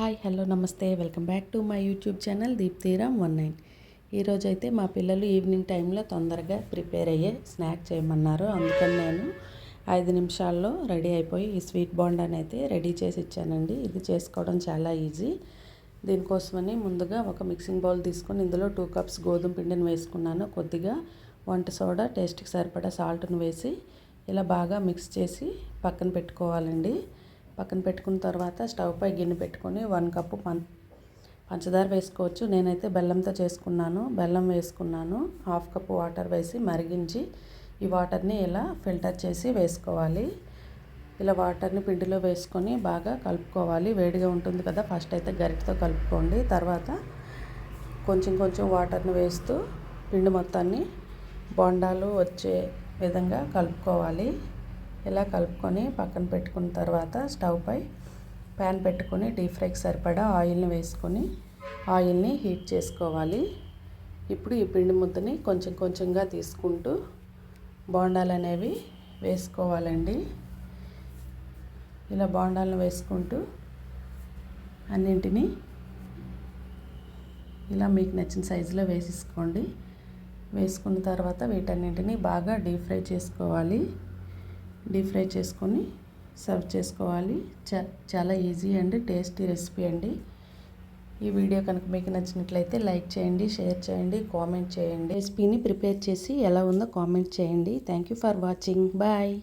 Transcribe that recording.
Hi hello నమస్తే. Welcome back to my YouTube channel Deeptiram one nine. ఈరోజు అయితే మా పిల్లలు ఈవినింగ్ టైంలో తొందరగా ప్రిపేర్ అయ్యే స్నాక్ చేయమన్నారు. అందుకని నేను ఐదు నిమిషాల్లో రెడీ అయిపోయి ఈ స్వీట్ బాండాని అయితే రెడీ చేసి ఇచ్చానండి. ఇది చేసుకోవడం చాలా ఈజీ. దీనికోసమని ముందుగా ఒక మిక్సింగ్ బౌల్ తీసుకొని ఇందులో టూ కప్స్ గోధుమ పిండిని వేసుకున్నాను. కొద్దిగా వంట సోడా టేస్ట్కి సరిపడా సాల్ట్ను వేసి ఇలా బాగా మిక్స్ చేసి పక్కన పెట్టుకోవాలండి. పక్కన పెట్టుకున్న తర్వాత స్టవ్ పై గిన్నె పెట్టుకొని వన్ కప్పు పం పంచదార వేసుకోవచ్చు. నేనైతే బెల్లంతో చేసుకున్నాను. బెల్లం వేసుకున్నాను. హాఫ్ కప్పు వాటర్ వేసి మరిగించి ఈ వాటర్ని ఇలా ఫిల్టర్ చేసి వేసుకోవాలి. ఇలా వాటర్ని పిండిలో వేసుకొని బాగా కలుపుకోవాలి. వేడిగా ఉంటుంది కదా ఫస్ట్ అయితే గరిటతో కలుపుకోండి. తర్వాత కొంచెం కొంచెం వాటర్ని వేస్తూ పిండి మొత్తాన్ని బొండాలు వచ్చే విధంగా కలుపుకోవాలి. ఇలా కలుపుకొని పక్కన పెట్టుకున్న తర్వాత స్టవ్ పై ప్యాన్ పెట్టుకొని డీప్ ఫ్రైకి సరిపడా ఆయిల్ని వేసుకొని ఆయిల్ని హీట్ చేసుకోవాలి. ఇప్పుడు ఈ పిండి ముద్దని కొంచెం కొంచెంగా తీసుకుంటూ బోండాలు అనేవి వేసుకోవాలండి. ఇలా బోండాలను వేసుకుంటూ అన్నింటినీ ఇలా మీకు నచ్చిన సైజులో వేసేసుకోండి. వేసుకున్న తర్వాత వీటన్నింటినీ బాగా డీప్ ఫ్రై చేసుకోవాలి. డీప్ ఫ్రై చేసుకొని సర్వ్ చేసుకోవాలి. చాలా ఈజీ అండ్ టేస్టీ రెసిపీ అండి. ఈ వీడియో కనుక మీకు నచ్చినట్లయితే లైక్ చేయండి షేర్ చేయండి కామెంట్ చేయండి. రెసిపీని ప్రిపేర్ చేసి ఎలా ఉందో కామెంట్ చేయండి. Thank you for watching. Bye.